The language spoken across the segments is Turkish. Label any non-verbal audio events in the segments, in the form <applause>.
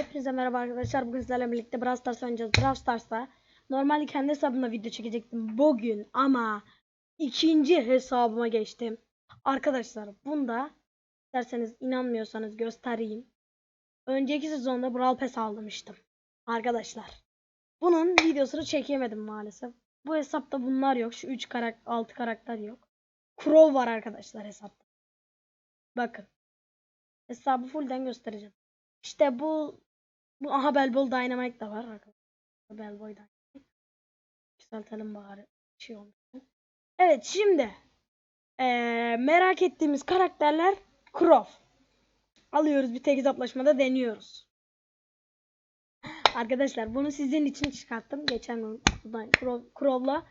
Hepinize merhaba arkadaşlar. Bugün sizlerle birlikte Brawl Stars oynayacağız. Brawl Stars'ta normalde kendi hesabımla video çekecektim bugün ama ikinci hesabıma geçtim. Arkadaşlar bunda isterseniz inanmıyorsanız göstereyim. Önceki sezonda Brawl Pass almıştım. Arkadaşlar. Bunun videosunu çekemedim maalesef. Bu hesapta bunlar yok. Şu 3 karakter 6 karakter yok. Crow var arkadaşlar hesapta. Bakın. Hesabı fullden göstereceğim. İşte bu bu aha Belbol Dynamite de var arkadaşlar. Belboy Dynamite. Yükseltelim bari. Şey olmasın. Evet şimdi eee, merak ettiğimiz karakterler Crow. Alıyoruz bir tek hesaplaşmada deniyoruz. Arkadaşlar bunu sizin için çıkarttım. Geçen gün buradan Crow, Crow'la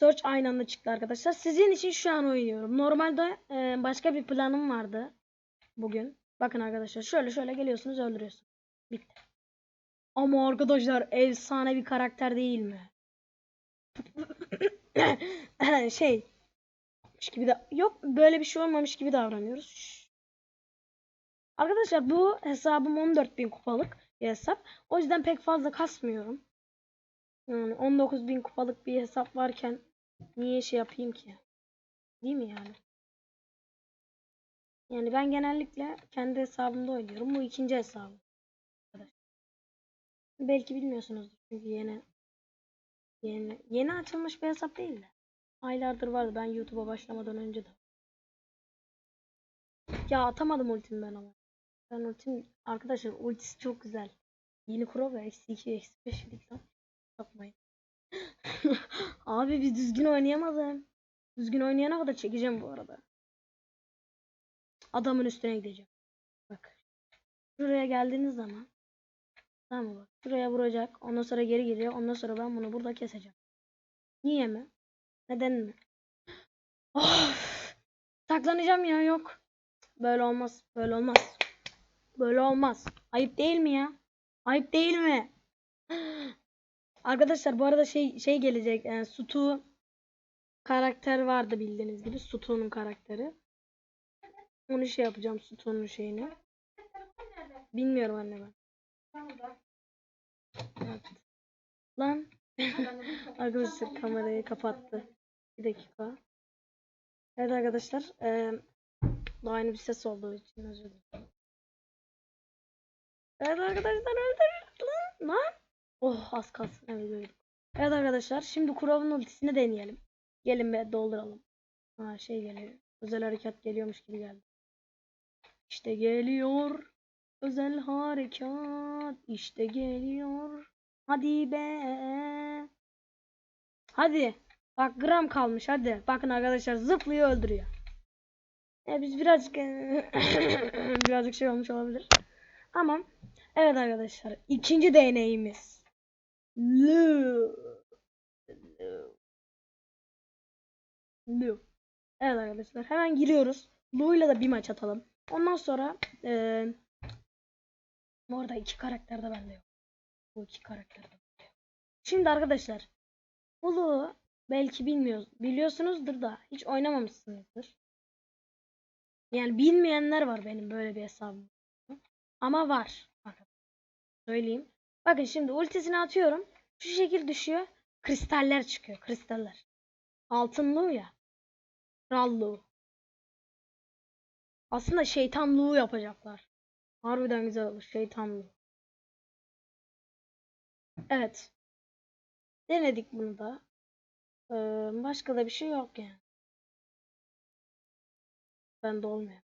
Search aynı anda çıktı arkadaşlar. Sizin için şu an oynuyorum. Normalde eee, başka bir planım vardı bugün. Bakın arkadaşlar şöyle şöyle geliyorsunuz öldürüyorsunuz. Bitti. Ama arkadaşlar efsane bir karakter değil mi? <clears throat> şey gibi de yok böyle bir şey olmamış gibi davranıyoruz. Şşş. Arkadaşlar bu hesabım 14.000 kupalık bir hesap. O yüzden pek fazla kasmıyorum. Yani 19.000 kupalık bir hesap varken niye şey yapayım ki? Değil mi yani? Yani ben genellikle kendi hesabımda oynuyorum. Bu ikinci hesabım. Belki bilmiyorsunuzdur çünkü yeni yeni yeni açılmış bir hesap değil de. Aylardır vardı ben YouTube'a başlamadan önce de. Ya atamadım ultimi ben ama. Ben ultim arkadaşlar ultisi çok güzel. Yeni Crow ve eksi 2 eksi 5 yedik lan. Yapmayın. <laughs> Abi biz düzgün oynayamadım. Düzgün oynayana kadar çekeceğim bu arada. Adamın üstüne gideceğim. Bak. Şuraya geldiğiniz zaman tamam bak. Şuraya vuracak. Ondan sonra geri geliyor. Ondan sonra ben bunu burada keseceğim. Niye mi? Neden mi? Of! Saklanacağım ya yok. Böyle olmaz. Böyle olmaz. Böyle olmaz. Ayıp değil mi ya? Ayıp değil mi? <gasps> Arkadaşlar bu arada şey şey gelecek. Yani Sutu karakter vardı bildiğiniz gibi. Sutu'nun karakteri. Onu şey yapacağım sütunun şeyini. Bilmiyorum anne ben. Evet. Lan. <laughs> arkadaşlar kamerayı kapattı. Bir dakika. Evet arkadaşlar. eee daha yeni bir ses olduğu için özür dilerim. Evet arkadaşlar öldür lan. Lan. Oh az kalsın. Evet gördüm. Evet arkadaşlar şimdi Kurov'un ultisini deneyelim. Gelin be dolduralım. Ha şey geliyor. Özel harekat geliyormuş gibi geldi. İşte geliyor. Özel harekat. İşte geliyor. Hadi be. Hadi. Bak gram kalmış hadi. Bakın arkadaşlar zıplıyor öldürüyor. E biz birazcık <coughs> birazcık şey olmuş olabilir. Ama evet arkadaşlar ikinci deneyimiz. Lu. Lu. Evet arkadaşlar hemen giriyoruz. Lu'yla da bir maç atalım. Ondan sonra eee bu arada iki karakter de bende yok. Bu iki karakter de bende yok. Şimdi arkadaşlar Bulu belki bilmiyoruz. Biliyorsunuzdur da hiç oynamamışsınızdır. Yani bilmeyenler var benim böyle bir hesabım. Ama var. Bakın. Söyleyeyim. Bakın şimdi ultisini atıyorum. Şu şekil düşüyor. Kristaller çıkıyor. Kristaller. Altınlı ya. Krallığı. Aslında şeytanlığı yapacaklar. Harbiden güzel olur şeytanlığı. Evet. Denedik bunu da. Ee, başka da bir şey yok yani. Ben de olmuyor.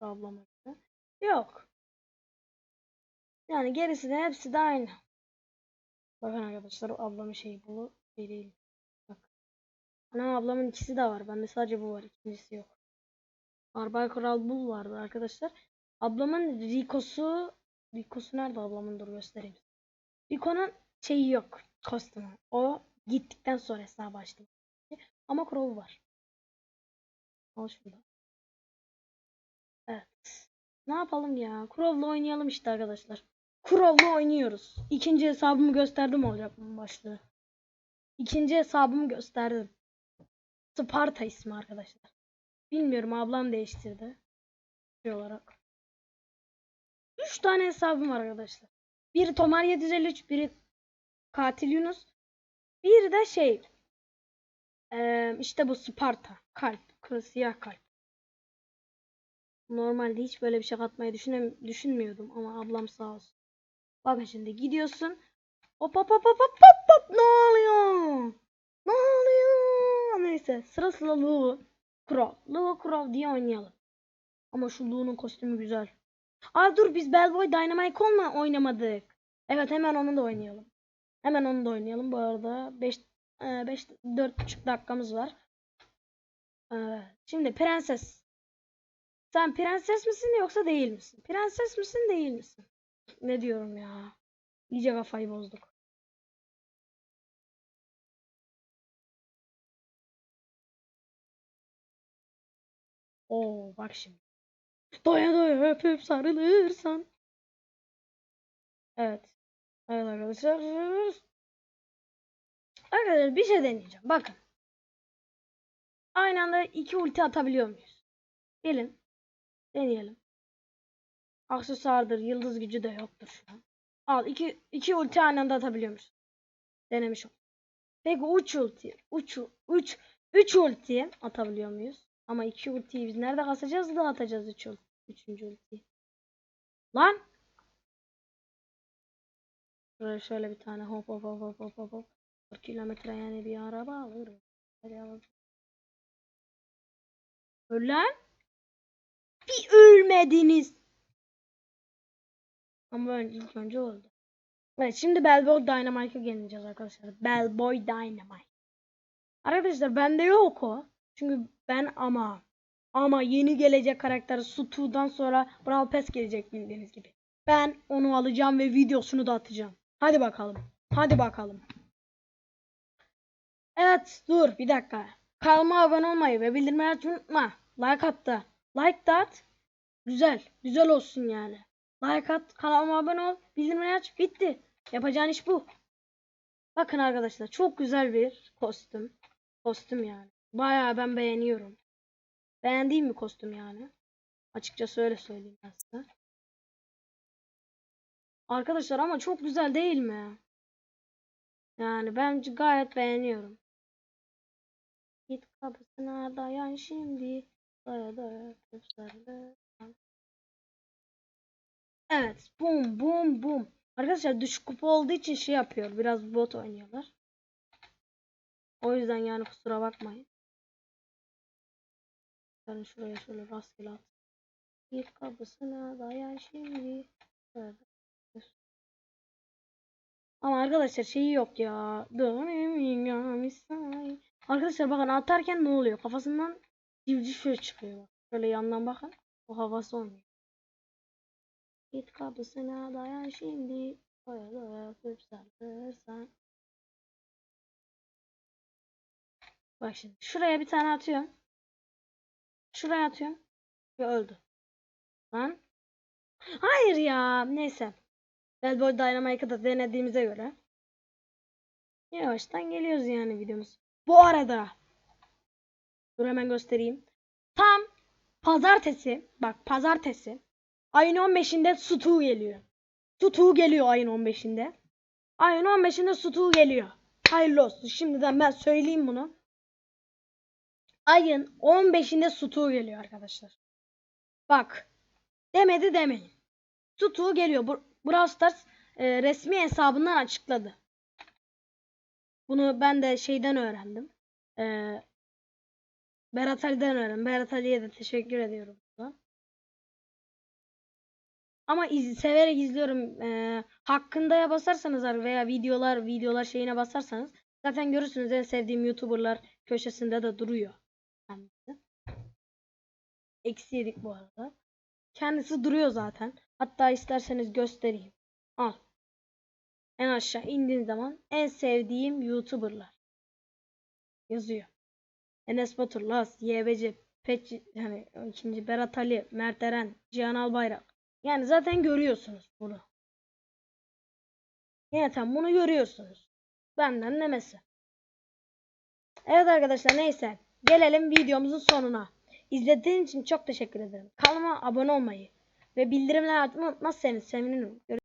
Ablama göre. Yok. Yani gerisi de hepsi de aynı. Bakın arkadaşlar ablamın şeyi bu şey değil. Bak. Anam ablamın ikisi de var. Bende sadece bu var. İkincisi yok. Arbay Kral Bull vardı arkadaşlar. Ablamın Rico'su Rico'su nerede ablamın dur göstereyim. Rico'nun şeyi yok. Kostümü. O gittikten sonra hesabı açtım. Ama Crow var. Al şurada. Evet. Ne yapalım ya? Crow'la oynayalım işte arkadaşlar. Crow'la oynuyoruz. İkinci hesabımı gösterdim olacak bunun başlığı. İkinci hesabımı gösterdim. Sparta ismi arkadaşlar. Bilmiyorum ablam değiştirdi. Şey olarak. 3 tane hesabım var arkadaşlar. Biri Tomar 753, biri Katil Yunus. Bir de şey eee, işte bu Sparta. Kalp. Siyah kalp. Normalde hiç böyle bir şey katmayı düşünmüyordum ama ablam sağ olsun. Bakın şimdi gidiyorsun. Hop hop hop hop hop hop hop. Ne oluyor? Ne oluyor? Neyse sıra sıra Lu. Crow. Lu Crow diye oynayalım. Ama şu Lu'nun kostümü güzel. Aa dur biz Bellboy Dynamite olma oynamadık. Evet hemen onu da oynayalım. Hemen onu da oynayalım. Bu arada 5 5 4,5 dakikamız var. Ee, şimdi prenses. Sen prenses misin yoksa değil misin? Prenses misin değil misin? Ne diyorum ya? İyice kafayı bozduk. Oo bak şimdi. Doya doya öpüp sarılırsan. Evet. Evet arkadaşlar. Arkadaşlar bir şey deneyeceğim. Bakın. Aynı anda iki ulti atabiliyor muyuz? Gelin. Deneyelim. Aksesuardır. Yıldız gücü de yoktur şu an. Al. iki, iki ulti aynı anda atabiliyor musun? Denemiş ol. Peki uç ulti. Uç, uç, üç ulti atabiliyor muyuz? Ama iki ultiyi biz nerede kasacağız da atacağız üç ulti. Üçüncü ultiyi. Lan! Şöyle, şöyle bir tane hop hop hop hop hop hop hop. 40 kilometre yani bir araba alırım. Hadi alalım. Öl lan! Bir ölmediniz. Ama önce ilk önce oldu. Evet şimdi Bellboy Dynamite'a geleceğiz arkadaşlar. Bellboy Dynamite. Arkadaşlar bende yok o. Çünkü ben ama ama yeni gelecek karakter Sutu'dan sonra Brawl Pass gelecek bildiğiniz gibi. Ben onu alacağım ve videosunu da atacağım. Hadi bakalım. Hadi bakalım. Evet dur bir dakika. Kanalıma abone olmayı ve bildirimleri unutma. Like at da. Like da. Güzel. Güzel olsun yani. Like at. Kanalıma abone ol. Bildirimleri aç. Bitti. Yapacağın iş bu. Bakın arkadaşlar çok güzel bir kostüm. Kostüm yani. Bayağı ben beğeniyorum. Beğendiğim bir kostüm yani. Açıkçası öyle söyleyeyim ben size. Arkadaşlar ama çok güzel değil mi? Yani ben gayet beğeniyorum. Git kapısına dayan şimdi. Daya daya sarılı. Evet. Bum bum bum. Arkadaşlar düşük kupa olduğu için şey yapıyor. Biraz bot oynuyorlar. O yüzden yani kusura bakmayın. Ben şuraya şöyle rastgele at. Git kapısına dayan şimdi. Ama arkadaşlar şeyi yok ya. Arkadaşlar bakın atarken ne oluyor? Kafasından civciv şöyle çıkıyor. Şöyle yandan bakın. O havası oynuyor. Git kapısına dayan şimdi. Doya doya öpüp sarılırsan. Bak şimdi. Şuraya bir tane atıyorum. Şuraya atıyorum. Ve öldü. Lan. Hayır ya. Neyse. Bellboy Dynamite'ı da denediğimize göre. Yavaştan geliyoruz yani videomuz. Bu arada. Dur hemen göstereyim. Tam pazartesi. Bak pazartesi. Ayın 15'inde Sutu geliyor. Sutu geliyor ayın 15'inde. Ayın 15'inde Sutu geliyor. Hayırlı olsun. Şimdiden ben söyleyeyim bunu. Ayın 15'inde Sutu geliyor arkadaşlar. Bak. Demedi demeyin. Sutu geliyor. Bu Brawl Stars e, resmi hesabından açıkladı. Bunu ben de şeyden öğrendim. E, Berat Ali'den öğrendim. Berat Ali'ye de teşekkür ediyorum. Ama iz, severek izliyorum. E, hakkındaya basarsanız veya videolar videolar şeyine basarsanız zaten görürsünüz en sevdiğim YouTuber'lar köşesinde de duruyor. Kendisi. Eksi yedik bu arada. Kendisi duruyor zaten. Hatta isterseniz göstereyim. Al. En aşağı indiğin zaman en sevdiğim YouTuber'lar yazıyor. Enes Batur, Las, YBC, Pet, yani ikinci Berat Ali, Mert Eren, Cihan Albayrak. Yani zaten görüyorsunuz bunu. Zaten bunu görüyorsunuz. Benden demesi. Evet arkadaşlar neyse. Gelelim videomuzun sonuna. İzlediğiniz için çok teşekkür ederim. Kanalıma abone olmayı Ve bildirimleri açmayı unutmazsanız sevinirim. Görüşürüz.